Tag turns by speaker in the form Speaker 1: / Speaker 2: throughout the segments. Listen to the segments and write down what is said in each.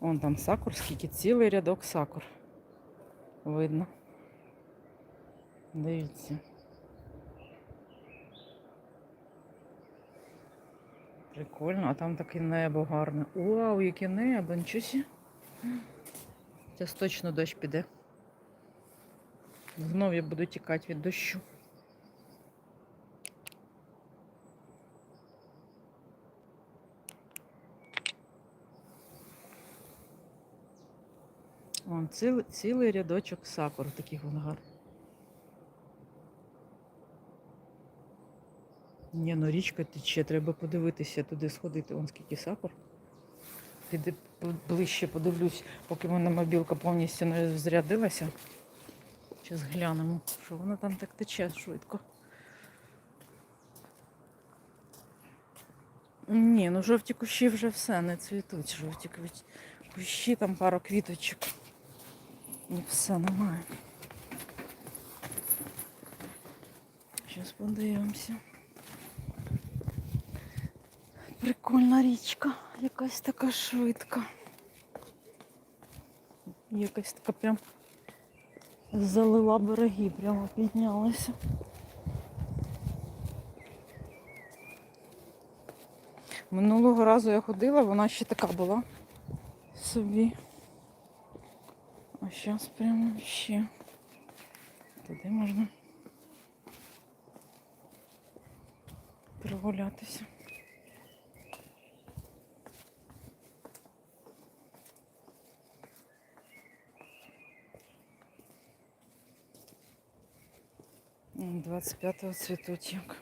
Speaker 1: Вон там сакур, скільки цілий рядок сакур. Видно. Дивіться. Прикольно, а там таке небо гарне. Вау, яке небо, нічого сі. Зараз точно дощ піде. Знов я буду тікати від дощу. Вон цілий, цілий рядочок сакур таких вон гарних. Ні, ну річка тече, треба подивитися туди сходити. Вон скільки сакур. Піди ближче подивлюсь, поки в мене мобілка повністю не зрядилася. Зараз глянемо, що воно там так тече швидко. Ні, ну жовті кущі вже все, не цвітуть. Жовті кущі, там пару квіточок. І все немає. Зараз подивимося. Прикольна річка, якась така швидка. Якась така прям залила береги, прямо піднялася. Минулого разу я ходила, вона ще така була собі. А зараз прямо ще. Туди можна прогулятися. 25-го цвітуть як.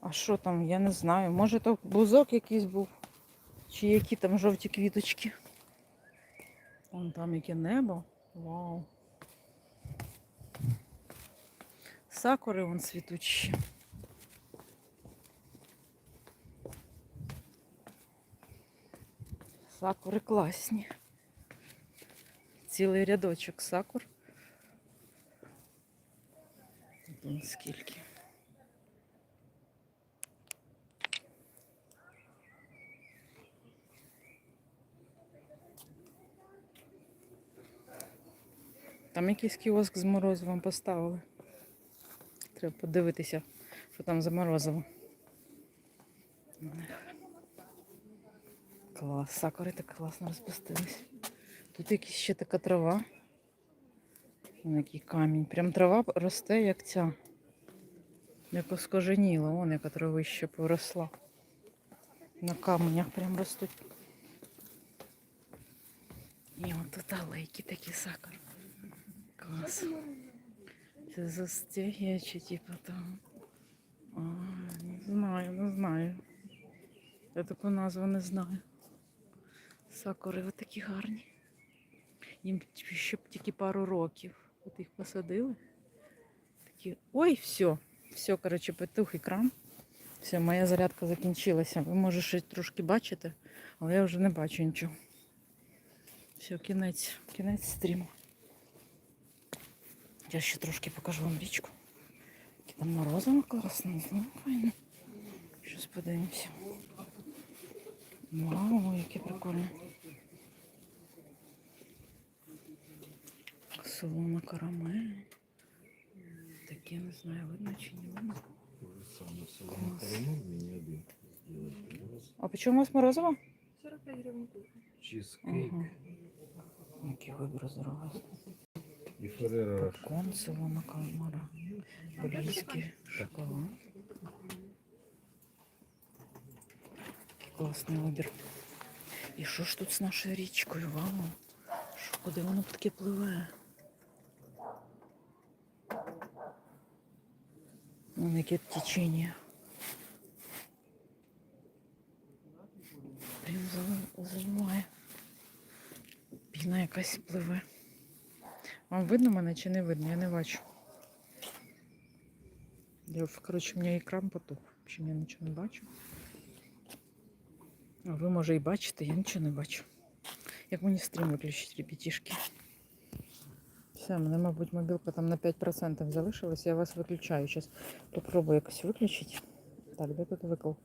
Speaker 1: А що там, я не знаю. Може то бузок якийсь був. Чи які там жовті квіточки. Вон там яке небо. Вау. Сакури вон цвітучі. Сакури класні. Цілий рядочок сакур. Тут скільки. Там якийсь кіоск з морозивом поставили. Треба подивитися, що там за морозиво. Клас, сакури так класно розпустились. Тут якась ще така трава. Вон який камінь. Прям трава росте, як ця. Як оскоженіла, вон яка травища поросла. На каменях прям ростуть. І от тут алейки такі сакури. Клас. Це застягує чи типу там. А, не знаю, не знаю. Я таку назву не знаю. Сакури от такі гарні. Їм ще б тільки пару років. От їх посадили. Такі. Ой, все. Все, коротше, петух екран. Все, моя зарядка закінчилася. Ви може ще трошки бачите, але я вже не бачу нічого. Все, кінець, кінець стріму. Я ще трошки покажу вам річку. Які там морозиво класно, ну, файно. Щось подивимося. Вау, яке прикольне. Солона карамель. Таке не знаю, видно чи не видно.
Speaker 2: Саме карамель мені один.
Speaker 1: А по чому у вас морозиво?
Speaker 3: 45 гривень.
Speaker 2: Чизкейк
Speaker 1: Ага. Який вибір здоровий. Попкорн, солона кальмара. Бельгійський шоколад. Класний вибір. І що ж тут з нашою річкою? Вау. Що, куди воно таке пливе? Вон яке течення. Прям зали- заливає. Піна якась пливе. Вам видно мене чи не видно? Я не бачу. Я, коротше, у мене екран потух. В общем, я нічого не бачу. А ви, може, і бачите, я нічого не бачу. Як мені стрім виключити, ребятішки? Все, мене, мабуть, мобілка там на 5% залишилась. Я вас виключаю. Зараз попробую якось виключити. Так, де тут виклик?